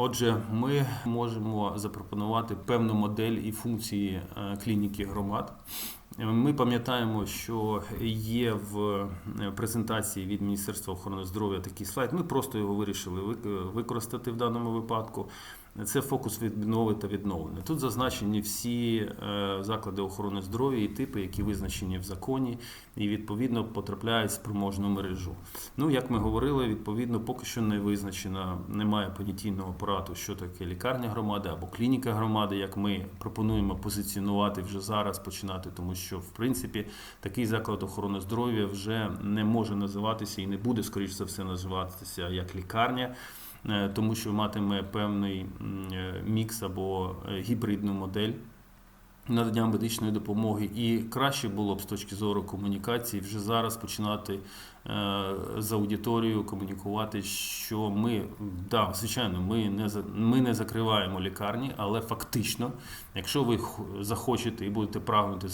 Отже, ми можемо запропонувати певну модель і функції е, клініки громад. Ми пам'ятаємо, що є в е, презентації від Міністерства охорони здоров'я такий слайд. Ми просто його вирішили вик- використати в даному випадку. Це фокус віднови та відновлення. Тут зазначені всі е, заклади охорони здоров'я і типи, які визначені в законі, і відповідно потрапляють в спроможну мережу. Ну, як ми говорили, відповідно, поки що не визначено, немає понятійного апарату, що таке лікарня громади або клініка громади, як ми пропонуємо позиціонувати вже зараз, починати, тому що в принципі такий заклад охорони здоров'я вже не може називатися і не буде, скоріш за все, називатися як лікарня. Е, Тому що матиме певний е, мікс або е, гібридну модель надання медичної допомоги, і краще було б з точки зору комунікації вже зараз починати з аудиторією комунікувати, що ми да, звичайно, ми не ми не закриваємо лікарні, але фактично, якщо ви захочете і будете прагнути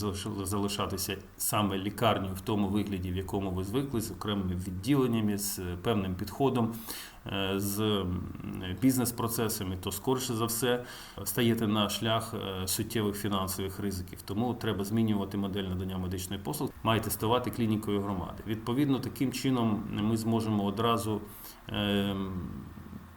залишатися саме лікарнею в тому вигляді, в якому ви звикли, з окремими відділеннями, з певним підходом. Е, З бізнес-процесами, то скоріше за все стаєте на шлях е, суттєвих фінансових ризиків. Тому треба змінювати модель надання медичної послуги, маєте ставати клінікою громади. Відповідно, таким чином ми зможемо одразу. е,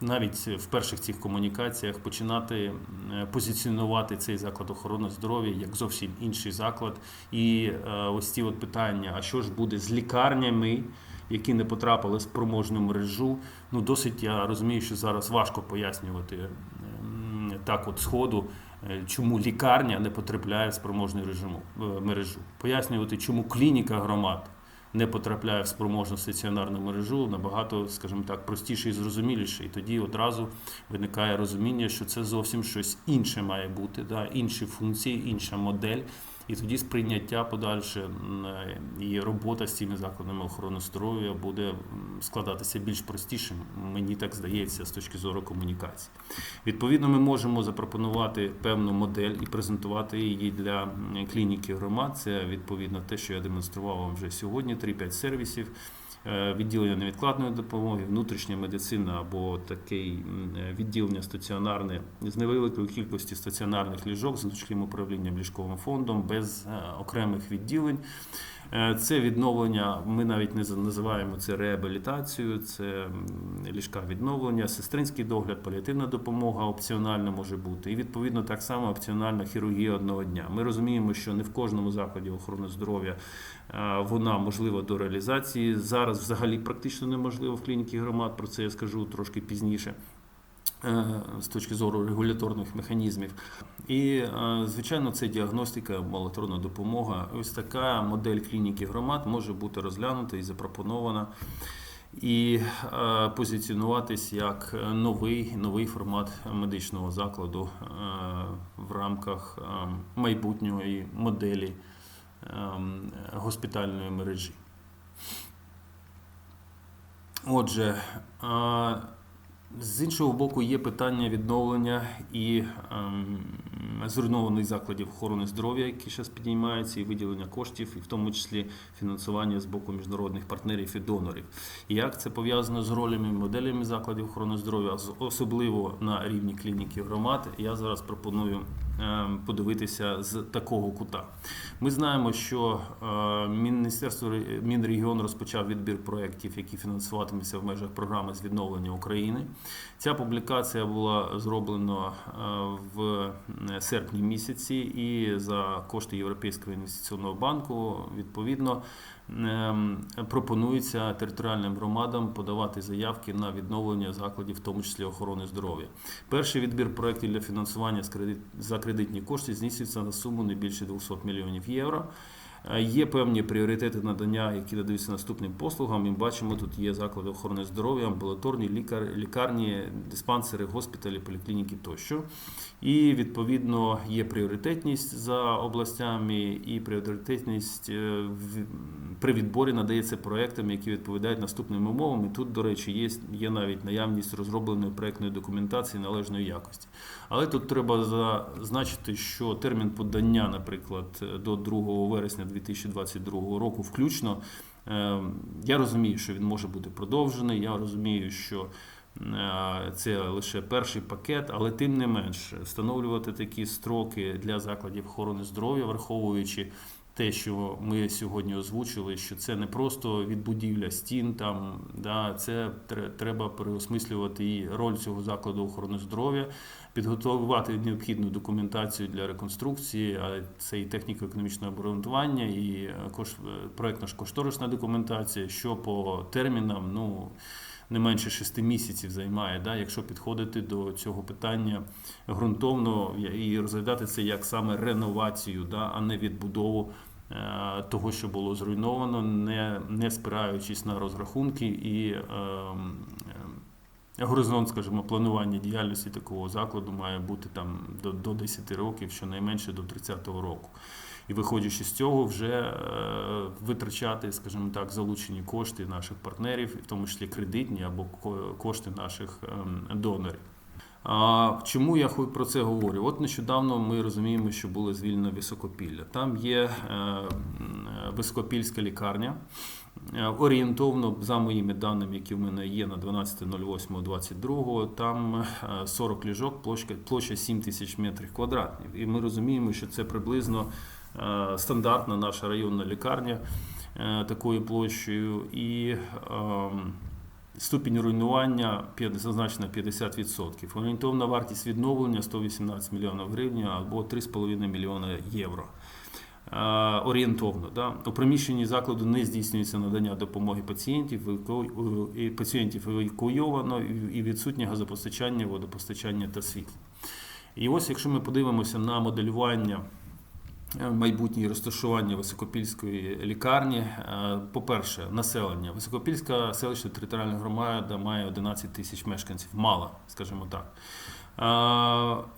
Навіть в перших цих комунікаціях починати е, позиціонувати цей заклад охорони здоров'я як зовсім інший заклад. І е, ось ці от питання: а що ж буде з лікарнями, які не потрапили в спроможну мережу? Ну досить я розумію, що зараз важко пояснювати ем, так, от сходу, е, чому лікарня не потрапляє в спроможну режиму е, мережу. Пояснювати, чому клініка громад не потрапляє в спроможну стаціонарну мережу, набагато, скажімо так, простіше і зрозуміліше. І тоді одразу виникає розуміння, що це зовсім щось інше має бути, да, інші функції, інша модель. І тоді сприйняття подальше е, і робота з цими закладами охорони здоров'я буде складатися більш простішим. Мені так здається, з точки зору комунікації. Відповідно, ми можемо запропонувати певну модель і презентувати її для клініки громад. Це відповідно те, що я демонстрував вам вже сьогодні: 3-5 сервісів. Е, Відділення невідкладної допомоги, внутрішня медицина або таке відділення стаціонарне з невеликою кількістю стаціонарних ліжок з гнучким управлінням ліжковим фондом без е, окремих відділень. Е, Це відновлення, ми навіть не називаємо це реабілітацією, це ліжка відновлення, сестринський догляд, паліативна допомога опціональна може бути. І відповідно так само опціональна хірургія одного дня. Ми розуміємо, що не в кожному закладі охорони здоров'я вона можлива до реалізації. Зараз взагалі практично неможливо в клініці громад. Про це я скажу трошки пізніше. е, З точки зору регуляторних механізмів, і е, звичайно, це діагностика, амбулаторна допомога. Ось така модель клініки громад може бути розглянута і запропонована. І е, позиціонуватись як новий новий формат медичного закладу в рамках майбутньої моделі госпітальної мережі. Отже, з іншого боку, є питання відновлення і ем, зруйнованих закладів охорони здоров'я, які зараз підіймаються, і виділення коштів, і в тому числі фінансування з боку міжнародних партнерів і донорів. І як це пов'язано з ролями і моделями закладів охорони здоров'я, особливо на рівні клініки громад, я зараз пропоную ем, подивитися з такого кута. Ми знаємо, що е, Міністерство Мінрегіон розпочав відбір проєктів, які фінансуватимуться в межах програми з відновлення України. Ця публікація була зроблена е, в е, серпні місяці, і за кошти Європейського інвестиційного банку відповідно ем, пропонується територіальним громадам подавати заявки на відновлення закладів, в тому числі охорони здоров'я. Перший відбір проєктів для фінансування за кредитні кошти здійснюється на суму не більше 200 мільйонів євро. Е, Є певні пріоритети надання, які надаються наступним послугам. Ми бачимо, тут є заклади охорони здоров'я, амбулаторні лікар, лікарні, диспансери, госпіталі, поліклініки тощо. І відповідно є пріоритетність за областями, і пріоритетність е, при відборі надається проектам, які відповідають наступним умовам. І тут, до речі, є, є навіть наявність розробленої проектної документації належної якості. Але тут треба зазначити, що термін подання, наприклад, до 2 вересня 2022 року, включно, е, я розумію, що він може бути продовжений. Я розумію, що Це лише перший пакет, але тим не менш встановлювати такі строки для закладів охорони здоров'я, враховуючи те, що ми сьогодні озвучили, що це не просто відбудівля стін, там да, це треба переосмислювати і роль цього закладу охорони здоров'я, підготувати необхідну документацію для реконструкції, а це і техніко-економічне обґрунтування, і е, кош... проєктно-кошторисна документація, що по термінам, ну. Не менше шести місяців займає, да, якщо підходити до цього питання ґрунтовно і розглядати це як саме реновацію, да, а не відбудову е, того, що було зруйновано, не, не спираючись на розрахунки і е, е, горизонт, скажімо, планування діяльності такого закладу має бути там до, до 10 років, щонайменше до 30-го року. І виходячи з цього, вже е, витрачати, скажімо так, залучені кошти наших партнерів, в тому числі кредитні або кошти наших ем, донорів. А чому я про це говорю? От нещодавно ми розуміємо, що було звільнено високопілля. Там є е, високопільська лікарня. Е, Орієнтовно, за моїми даними, які в мене є на 12.08.22, там е, 40 ліжок, площа, площа 7 тисяч метрів квадратних. І ми розуміємо, що це приблизно стандартна наша районна лікарня е, такою площею. І ем, Ступінь руйнування зазначена 50%. Орієнтовна вартість відновлення 118 мільйонів гривень або 3,5 мільйона євро. Е, Орієнтовно, да. у приміщенні закладу не здійснюється надання допомоги пацієнтів, пацієнтів евакуйовано і відсутнє газопостачання, водопостачання та світло. І ось, якщо ми подивимося на моделювання е, майбутнє розташування Високопільської лікарні. Е, По-перше, населення. Високопільська селищна територіальна громада має 11 тисяч мешканців. Мало, скажімо так.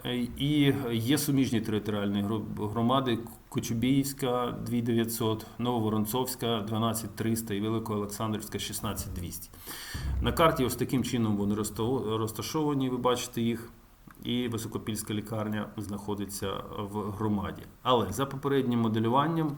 Е, І є суміжні територіальні громади Кочубіївська 2900, Нововоронцовська 12300 і Великоолександрівська 16200. На карті ось таким чином вони розта- розташовані, ви бачите їх і високопільська лікарня знаходиться в громаді. Але за попереднім моделюванням,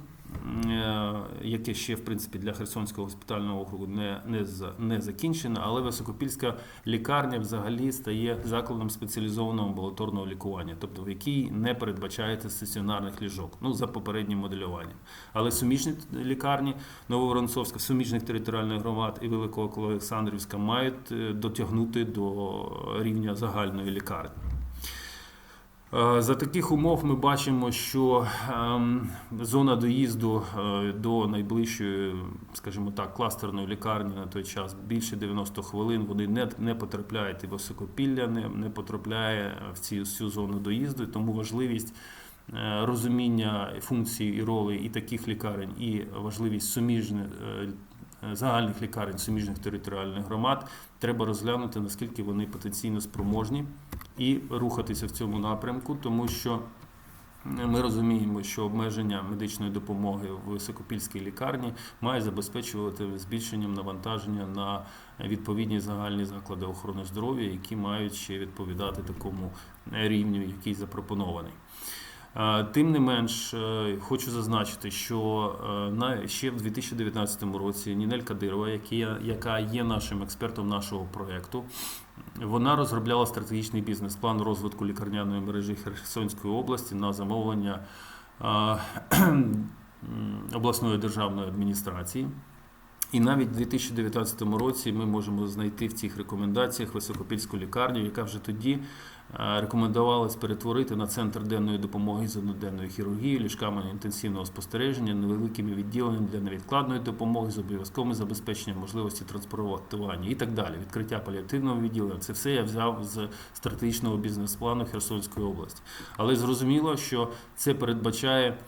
е, яке ще в принципі для Херсонського госпітального округу не, не, не закінчено, але високопільська лікарня взагалі стає закладом спеціалізованого амбулаторного лікування, тобто в якій не передбачається стаціонарних ліжок, ну за попереднім моделюванням. Але суміжні лікарні Нововоронцовська, суміжних територіальних громад і Великоолександрівська мають е, дотягнути до рівня загальної лікарні. Е, За таких умов ми бачимо, що ем, зона доїзду е, до найближчої, скажімо так, кластерної лікарні на той час більше 90 хвилин. Вони не, не потрапляють і високопілля, не, не потрапляє в цю, цю зону доїзду. Тому важливість е, розуміння функцій і ролей і таких лікарень, і важливість суміжних загальних лікарень суміжних територіальних громад треба розглянути, наскільки вони потенційно спроможні і рухатися в цьому напрямку, тому що ми розуміємо, що обмеження медичної допомоги в високопільській лікарні має забезпечувати збільшенням навантаження на відповідні загальні заклади охорони здоров'я, які мають ще відповідати такому рівню, який запропонований. Тим не менш, е, хочу зазначити, що е, на ще в 2019 році Нінель Кадирова, яка є нашим експертом нашого проекту, вона розробляла стратегічний бізнес-план розвитку лікарняної мережі Херсонської області на замовлення обласної державної адміністрації. І навіть в 2019 році ми можемо знайти в цих рекомендаціях високопільську лікарню, яка вже тоді е, рекомендувалась перетворити на центр денної допомоги з одноденної хірургії, ліжками інтенсивного спостереження, невеликими відділеннями для невідкладної допомоги з обов'язковим забезпеченням можливості транспортування і так далі. Відкриття паліативного відділення. Це все я взяв з стратегічного бізнес-плану Херсонської області. Але зрозуміло, що це передбачає.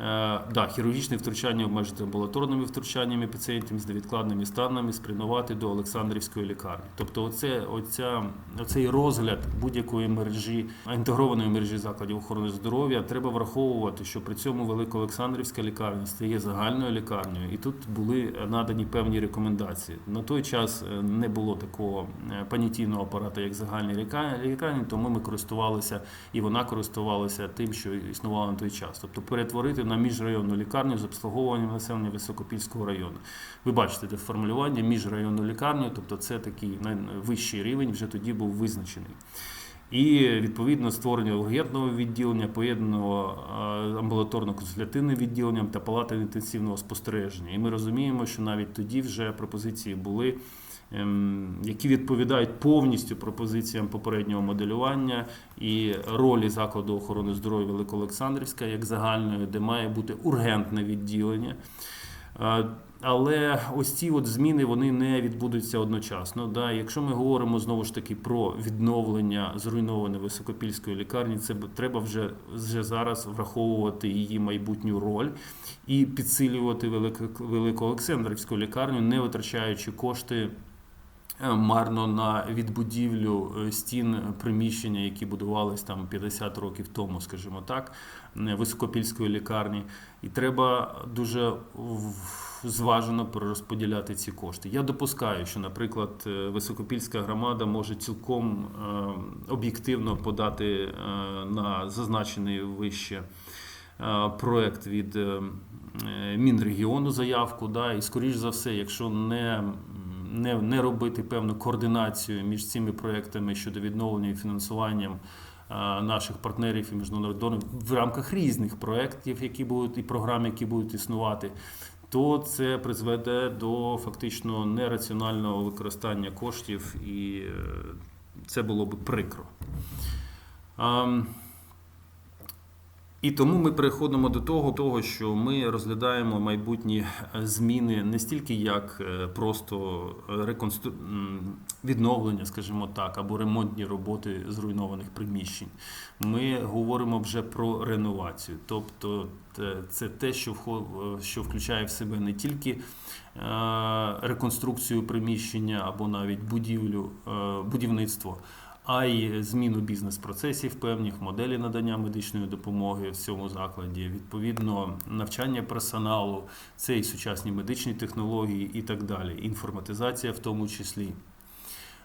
Е, да, хірургічне втручання обмежити амбулаторними втручаннями пацієнтів з невідкладними станами спрямувати до Олександрівської лікарні. Тобто, оце, оця, оцей розгляд будь-якої мережі інтегрованої мережі закладів охорони здоров'я треба враховувати, що при цьому Великоолександрівська лікарня стає загальною лікарнею, і тут були надані певні рекомендації. На той час е, не було такого е, понятійного апарату, як загальні ліка- лікарні, тому ми користувалися і вона користувалася тим, що існувало на той час. Тобто перетворити на міжрайонну лікарню з обслуговуванням населення Високопільського району. Ви бачите де формулювання міжрайонну лікарню, тобто це такий найвищий рівень вже тоді був визначений. І відповідно створення ургентного відділення, поєднаного е, амбулаторно-консультативним відділенням та палати інтенсивного спостереження. І ми розуміємо, що навіть тоді вже пропозиції були, які відповідають повністю пропозиціям попереднього моделювання і ролі закладу охорони здоров'я Великоолександрівська як загальної, де має бути ургентне відділення. Е, Але ось ці от зміни вони не відбудуться одночасно. Да? Якщо ми говоримо знову ж таки про відновлення зруйнованої високопільської лікарні, це треба вже, вже зараз враховувати її майбутню роль і підсилювати Велико- Великоолександрівську лікарню, не витрачаючи кошти. Е, Марно на відбудівлю е, стін приміщення, які будувались там 50 років тому, скажімо так, е, високопільської лікарні. І треба дуже зважено перерозподіляти ці кошти. Я допускаю, що, наприклад, високопільська громада може цілком об'єктивно подати на зазначений вище проект від Мінрегіону заявку. Да, і, скоріш за все, якщо не, не, не робити певну координацію між цими проектами щодо відновлення і фінансуванням е, наших партнерів і міжнародних донорів в рамках різних проєктів, які будуть і програм, які будуть існувати, то це призведе до фактично нераціонального використання коштів, і е, це було б прикро. І тому ми переходимо до того, того, що ми розглядаємо майбутні е, зміни не стільки як е, просто реконстру... відновлення, скажімо так, або ремонтні роботи зруйнованих приміщень. Ми говоримо вже про реновацію. Тобто це те, що е, що включає в себе не тільки реконструкцію приміщення або навіть будівлю, будівництво, а й зміну бізнес-процесів, певних моделі надання медичної допомоги в цьому закладі, відповідно навчання персоналу, це і сучасні медичні технології і так далі. Інформатизація в тому числі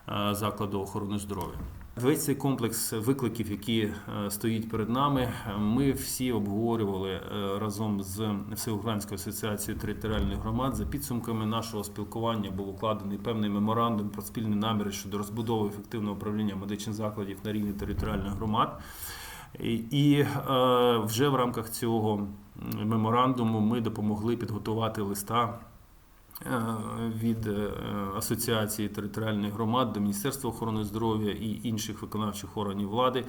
е, закладу охорони здоров'я. Весь цей комплекс викликів, які е, стоїть перед нами, ми всі обговорювали е, разом з Всеукраїнською асоціацією територіальних громад. За підсумками нашого спілкування був укладений певний меморандум про спільні наміри щодо розбудови ефективного управління медичних закладів на рівні територіальних громад. І, е, вже в рамках цього меморандуму ми допомогли підготувати листа від е, Асоціації територіальних громад до Міністерства охорони здоров'я і інших виконавчих органів влади.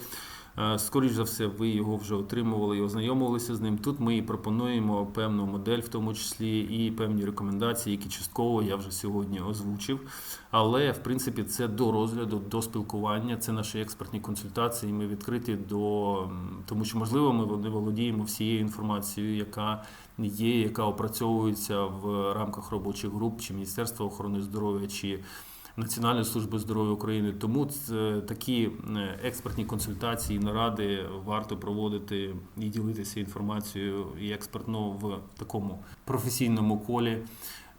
Е, Скоріш за все, ви його вже отримували і ознайомилися з ним. Тут ми і пропонуємо певну модель, в тому числі і певні рекомендації, які частково я вже сьогодні озвучив. Але в принципі це до розгляду, до спілкування. Це наші експертні консультації. Ми відкриті до тому, що можливо ми не володіємо всією інформацією, яка є, яка опрацьовується в рамках робочих груп чи Міністерства охорони здоров'я чи. Національної служби здоров'я України. Тому це такі е, експертні консультації, наради варто проводити і ділитися інформацією і експертно в такому професійному колі.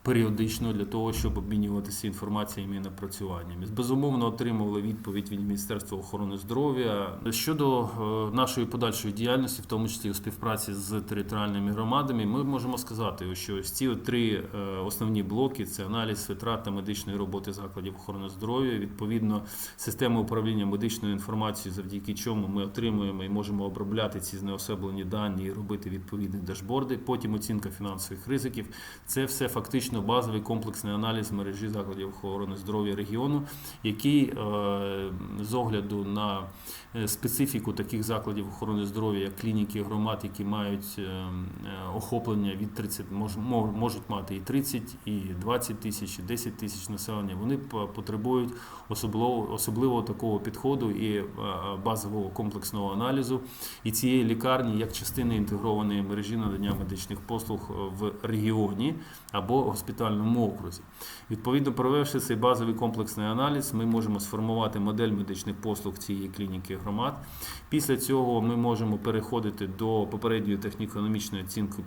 Періодично для того, щоб обмінюватися інформаціями і напрацюваннями. Безумовно, отримували відповідь від Міністерства охорони здоров'я щодо е, нашої подальшої діяльності, в тому числі у співпраці з територіальними громадами. Ми можемо сказати, що ось ці три е, основні блоки: це аналіз витрат та медичної роботи закладів охорони здоров'я. Відповідно, система управління медичною інформацією, завдяки чому ми отримуємо і можемо обробляти ці знеосеблені дані і робити відповідні дашборди. Потім оцінка фінансових ризиків. Це все фактично базовий комплексний аналіз мережі закладів охорони здоров'я регіону, який е, з огляду на е, специфіку таких закладів охорони здоров'я, як клініки громад, які мають е, охоплення від 30, мож, мож- можуть мати і 30, і 20 тисяч, і 10 тисяч населення. Вони потребують особливо, особливо такого підходу і базового комплексного аналізу і цієї лікарні як частини інтегрованої мережі надання медичних послуг в регіоні або госпітальному окрузі. Відповідно, провівши цей базовий комплексний аналіз, ми можемо сформувати модель медичних послуг цієї клініки громад. Після цього ми можемо переходити до попередньої техніко-економічної оцінки,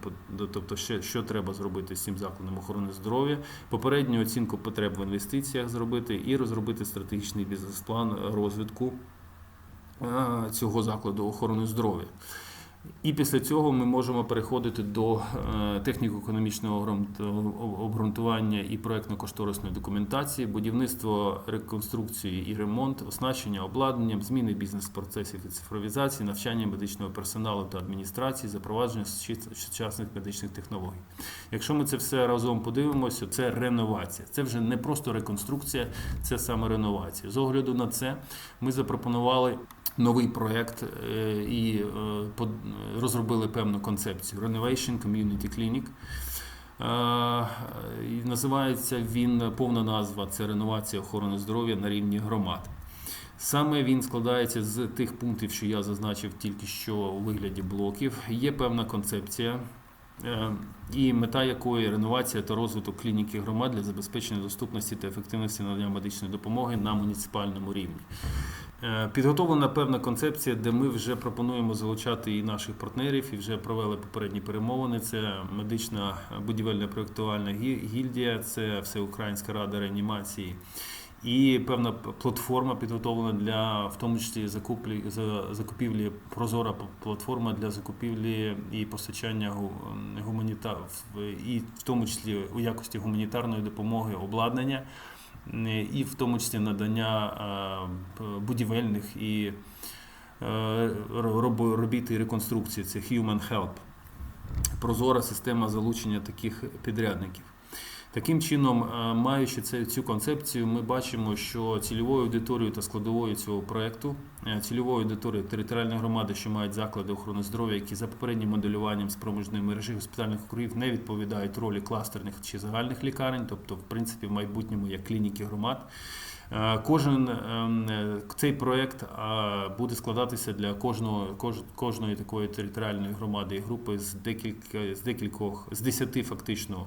тобто що, що треба зробити з цим закладом охорони здоров'я, попередню оцінку потреб в інвестиціях зробити і розробити стратегічний бізнес-план розвитку е, цього закладу охорони здоров'я. І після цього ми можемо переходити до е, техніко-економічного обґрунт- обґрунтування і проектно-кошторисної документації, будівництво, реконструкції і ремонт, оснащення обладнанням, зміни бізнес-процесів і цифровізації, навчання медичного персоналу та адміністрації, запровадження сучасних медичних технологій. Якщо ми це все разом подивимося, це реновація. Це вже не просто реконструкція, це саме реновація. З огляду на це ми запропонували новий проєкт е, і е, розробили певну концепцію Renovation Community Clinic. Е, і Називається він повна назва це реновація охорони здоров'я на рівні громад. Саме він складається з тих пунктів, що я зазначив тільки що у вигляді блоків. Є певна концепція, і мета якої реновація та розвиток клініки громад для забезпечення доступності та ефективності надання медичної допомоги на муніципальному рівні. Е, Підготовлена певна концепція, де ми вже пропонуємо залучати і наших партнерів, і вже провели попередні перемовини. Це медична будівельна проєктувальна гільдія, це Всеукраїнська рада реанімації. І певна платформа підготовлена для, в тому числі, закуплі, за- закупівлі, прозора платформа для закупівлі і постачання гу- м, і в тому числі у якості гуманітарної допомоги обладнання, і в тому числі надання будівельних і е, робіт і реконструкції. Це Human Help. Прозора система залучення таких підрядників. Таким чином, е, маючи цю концепцію, ми бачимо, що цільовою аудиторією та складовою цього проекту, е, цільовою аудиторією територіальної громади, що мають заклади охорони здоров'я, які за попереднім моделюванням спроможної мережі госпітальних округів не відповідають ролі кластерних чи загальних лікарень, тобто, в принципі, в майбутньому як клініки громад. Е, Кожен ем, цей проект буде складатися для кожного кож, кожної такої територіальної громади і групи з декілька з декількох з десяти фактично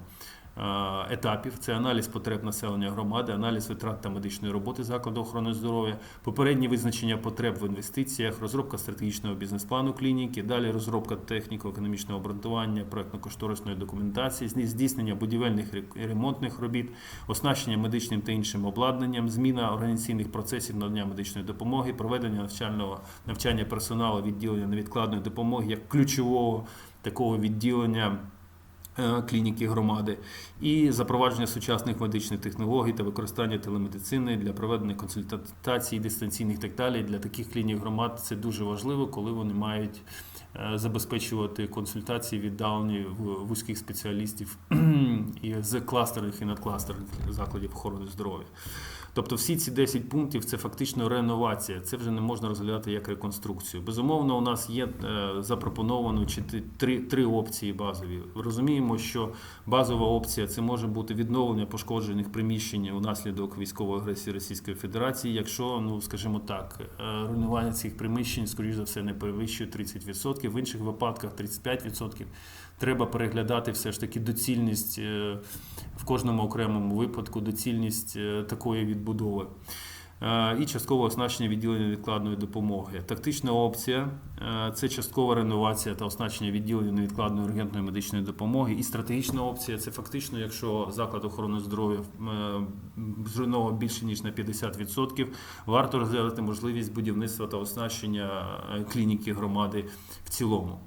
етапів. Це аналіз потреб населення громади, аналіз витрат та медичної роботи закладу охорони здоров'я, попереднє визначення потреб в інвестиціях, розробка стратегічного бізнес-плану клініки, далі розробка техніко-економічного обґрунтування, проектно-кошторисної документації, здійснення будівельних ремонтних робіт, оснащення медичним та іншим обладнанням, зміна організаційних процесів надання медичної допомоги, проведення навчального навчання персоналу відділення невідкладної допомоги як ключового такого відділення. Е, Клініки громади і запровадження сучасних медичних технологій та використання телемедицини для проведення консультацій дистанційних і так далі. Для таких клінік громад це дуже важливо, коли вони мають е, забезпечувати консультації віддалені вузьких спеціалістів з кластерних і надкластерних закладів охорони здоров'я. Тобто всі ці 10 пунктів це фактично реновація. Це вже не можна розглядати як реконструкцію. Безумовно, у нас є е, запропоновано чи три, три опції базові. Розуміємо, що базова опція це може бути відновлення пошкоджених приміщень унаслідок військової агресії Російської Федерації, якщо, ну скажімо так, е, руйнування цих приміщень, скоріш за все, не перевищує 30%, в інших випадках 35%. Треба переглядати все ж таки доцільність е, в кожному окремому випадку, доцільність е, такої відбудови. Е, І часткове оснащення відділення невідкладної допомоги. Тактична опція це часткова реновація та оснащення відділення невідкладної ургентної медичної допомоги. І стратегічна опція це фактично, якщо заклад охорони здоров'я зруйновано більше ніж на 50%, варто розглядати можливість будівництва та оснащення клініки громади в цілому.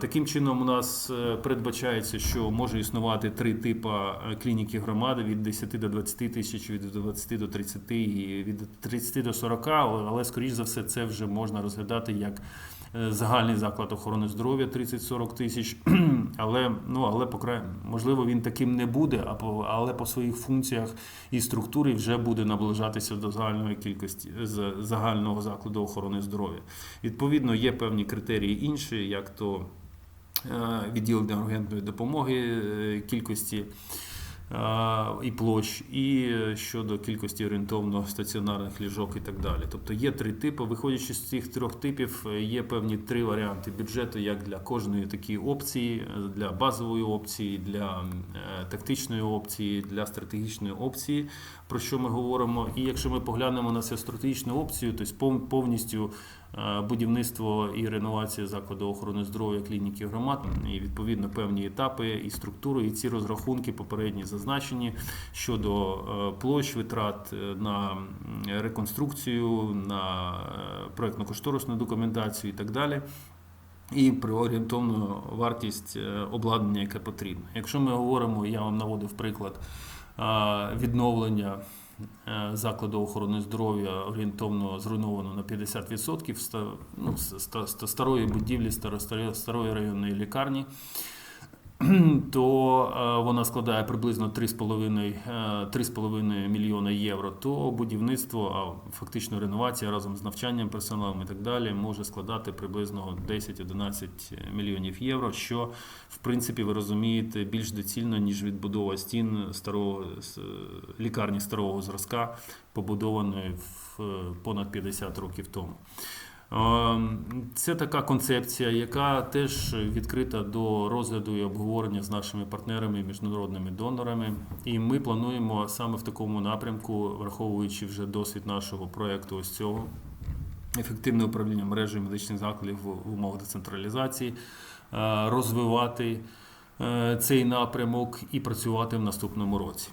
Таким чином, у нас е, передбачається, що може існувати три типи е, клініки громади від 10 до 20 тисяч, від 20 до 30 і від 30 до 40, але, скоріш за все, це вже можна розглядати як загальний заклад охорони здоров'я 30-40 тисяч. Але, ну, але покрай, можливо, він таким не буде, а але по своїх функціях і структурі вже буде наближатися до загальної кількості загального закладу охорони здоров'я. Відповідно, є певні критерії інші, як то е, відділення ургентної допомоги, е, кількості е, і площ, і е, щодо кількості орієнтовно стаціонарних ліжок і так далі. Тобто є три типи. Виходячи з цих трьох типів, е, є певні три варіанти бюджету, як для кожної такої опції, е, для базової опції, для тактичної опції, для стратегічної опції, про що ми говоримо. І якщо ми поглянемо на цю стратегічну опцію, то повністю будівництво і реновація закладу охорони здоров'я клініки громад, і відповідно певні етапи і структури, і ці розрахунки попередні зазначені щодо е, площ витрат е, на реконструкцію, на е, проектно-кошторисну документацію і так далі. і при орієнтовну вартість е, обладнання, яке потрібно. Якщо ми говоримо, я вам наводив приклад відновлення е, закладу охорони здоров'я орієнтовно зруйновано на 50% ста- ну, ста- ста- старої будівлі, старо- старої- старої районної лікарні. То е, вона складає приблизно 3,5 е, 3,5 мільйона євро. То будівництво, а фактично реновація разом з навчанням персоналом і так далі може складати приблизно 10-11 мільйонів євро, що в принципі ви розумієте більш доцільно ніж відбудова стін старого лікарні старого зразка, побудованої в е, понад 50 років тому. Е, Це така концепція, яка теж відкрита до розгляду і обговорення з нашими партнерами міжнародними донорами. І ми плануємо саме в такому напрямку, враховуючи вже досвід нашого проєкту ось цього. Ефективне управління мережею медичних закладів в умовах децентралізації, е, розвивати е, цей напрямок і працювати в наступному році.